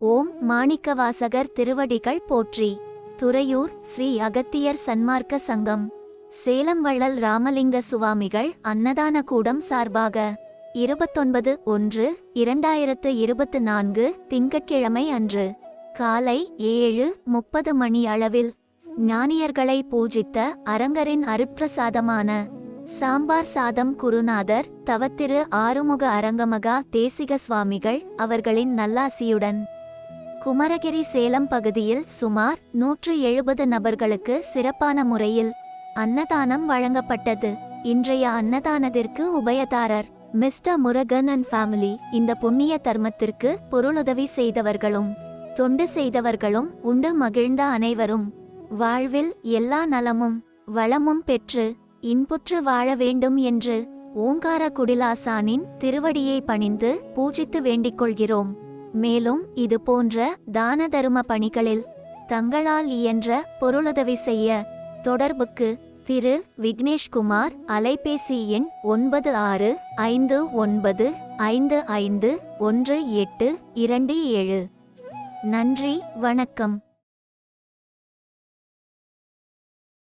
ஓம் மாணிக்கவாசகர் திருவடிகள் போற்றி. துறையூர் ஸ்ரீ அகத்தியர் சன்மார்க்க சங்கம். சேலம் வள்ளல் ராமலிங்க சுவாமிகள் அன்னதான கூடம் சார்பாக இருபத்தொன்பது ஒன்று இரண்டாயிரத்து இருபத்து நான்கு திங்கட்கிழமை அன்று காலை ஏழு முப்பது மணி அளவில் ஞானியர்களை பூஜித்த அரங்கரின் அருப்பிரசாதமான சாம்பார் சாதம் குருநாதர் தவத்திரு ஆறுமுக அரங்கமகா தேசிக சுவாமிகள் அவர்களின் நல்லாசியுடன் குமரகிரி சேலம் பகுதியில் சுமார் நூற்று எழுபது நபர்களுக்கு சிறப்பான முறையில் அன்னதானம் வழங்கப்பட்டது. இன்றைய அன்னதானத்திற்கு உபயதாரர் மிஸ்டர் முருகன் அண்ட் ஃபேமிலி இந்த புண்ணிய தர்மத்திற்கு பொருளுதவி செய்தவர்களும் தொண்டு செய்தவர்களும் உண்டு மகிழ்ந்த அனைவரும் வாழ்வில் எல்லா நலமும் வளமும் பெற்று இன்புற்று வாழ வேண்டும் என்று ஓங்கார குடிலாசானின் திருவடியை பணிந்து பூஜித்து வேண்டிக் கொள்கிறோம். மேலும் இது போன்ற தான தரும பணிகளில் தங்களால் இயன்ற பொருளுதவி செய்ய தொடர்புக்கு திரு விக்னேஷ்குமார் அலைபேசி எண் ஒன்பது ஆறு ஐந்து ஒன்பது ஐந்து ஐந்து ஒன்று எட்டு இரண்டு ஏழு. நன்றி வணக்கம்.